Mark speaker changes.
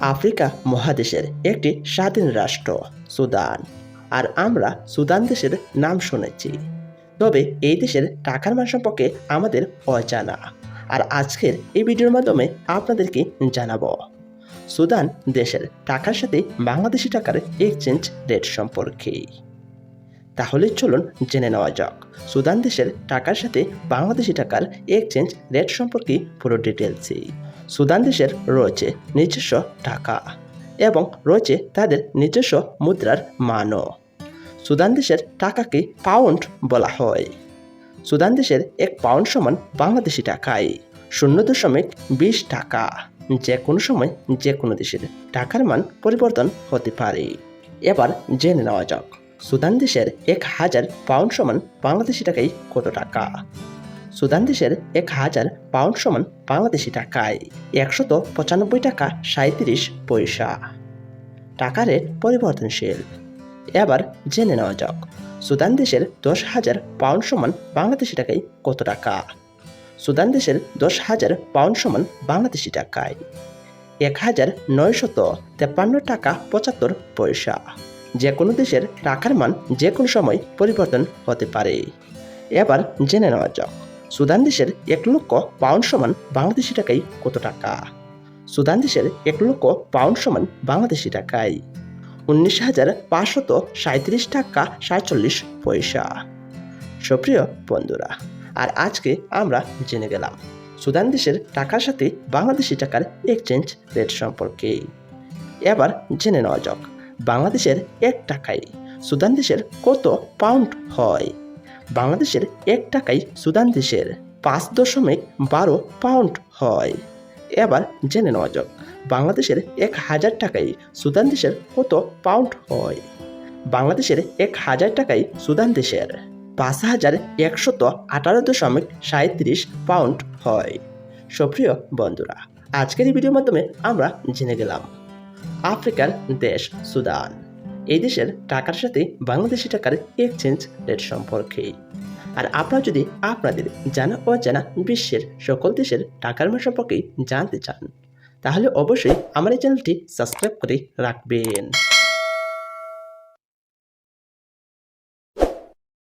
Speaker 1: Africa মহাদেশের একটি স্বাধীন রাষ্ট্র, সুদান। আর আমরা সুদান দেশের নাম শুনেছি। তবে এই দেশের টাকার মান সম্পর্কে আমাদের অজানা। আর আজকের এই ভিডিওর মাধ্যমে আপনাদেরকে জানাব, সুদান দেশের টাকার সাথে বাংলাদেশি টাকার এক্সচেঞ্জ রেট সম্পর্কে। তাহলে চলুন জেনে নেওয়া যাক, সুদান দেশের টাকার সাথে বাংলাদেশি টাকার এক্সচেঞ্জ রেট সম্পর্কে পুরো ডিটেলসে সুদান দেশের রয়েছে নিজস্ব টাকা এবং রয়েছে তাদের নিজস্ব মুদ্রার মানও। সুদান দেশের টাকাকে পাউন্ড বলা হয়। সুদান দেশের এক পাউন্ড সমান বাংলাদেশি টাকায় শূন্য দশমিক বিশ টাকা। যে কোনো সময় যে কোনো দেশের টাকার মান পরিবর্তন হতে পারে। এবার জেনে নেওয়া যাক সুদান দেশের এক হাজার পাউন্ড সমান বাংলাদেশি টাকায় কত টাকা? সুদান দেশের এক হাজার পাউন্ড সমান বাংলাদেশি টাকায় একশত পঁচানব্বই টাকা সাঁত্রিশ পয়সা। টাকা রেট পরিবর্তনশীল। এবার জেনে নেওয়া যাক, সুদান দেশের দশ হাজার পাউন্ড সমান বাংলাদেশি টাকায় কত টাকা? সুদান দেশের দশ হাজার পাউন্ড সমান বাংলাদেশি টাকায় এক হাজার নয়শত তেপ্পান্ন টাকা পঁচাত্তর পয়সা। যে কোনো দেশের টাকার মান যে কোনো সময় পরিবর্তন হতে পারে। এবার জেনে নেওয়া যাক সুদান দেশের এক লক্ষ পাউন্ড সমান বাংলাদেশি টাকায় কত টাকা? সুদান দেশের এক লক্ষ পাউন্ড সমান বাংলাদেশি টাকায় উনিশ হাজার পাঁচশত সাঁত্রিশ টাকা সাতচল্লিশ পয়সা। সুপ্রিয় বন্ধুরা, আর আজকে আমরা জেনে গেলাম সুদান দেশের টাকার সাথে বাংলাদেশি টাকার এক্সচেঞ্জ রেট সম্পর্কে। এবার জেনে নেওয়া যাক, বাংলাদেশের এক টাকায় সুদান দেশের কত পাউন্ড হয়? বাংলাদেশের এক টাকাই সুদান দেশের পাঁচ দশমিক বারো পাউন্ড হয়। এবার জেনে নেওয়া যাক, বাংলাদেশের এক হাজার টাকায় সুদান দেশের কত পাউন্ড হয়? বাংলাদেশের এক হাজার টাকায় সুদান দেশের পাঁচ হাজার একশত আঠারো দশমিক সাঁত্রিশ পাউন্ড হয়। সুপ্রিয় বন্ধুরা, আজকের এই ভিডিওর মাধ্যমে আমরা জেনে গেলাম, আফ্রিকার দেশ সুদান। এই দেশের টাকার সাথে বাংলাদেশি টাকার এক্সচেঞ্জ রেট সম্পর্কে আর আপনারা যদি আপনাদের জানা অজানা বিশ্বের সকল দেশের টাকার মান সম্পর্কে জানতে চান, তাহলে অবশ্যই আমার এই চ্যানেলটি সাবস্ক্রাইব করে রাখবেন।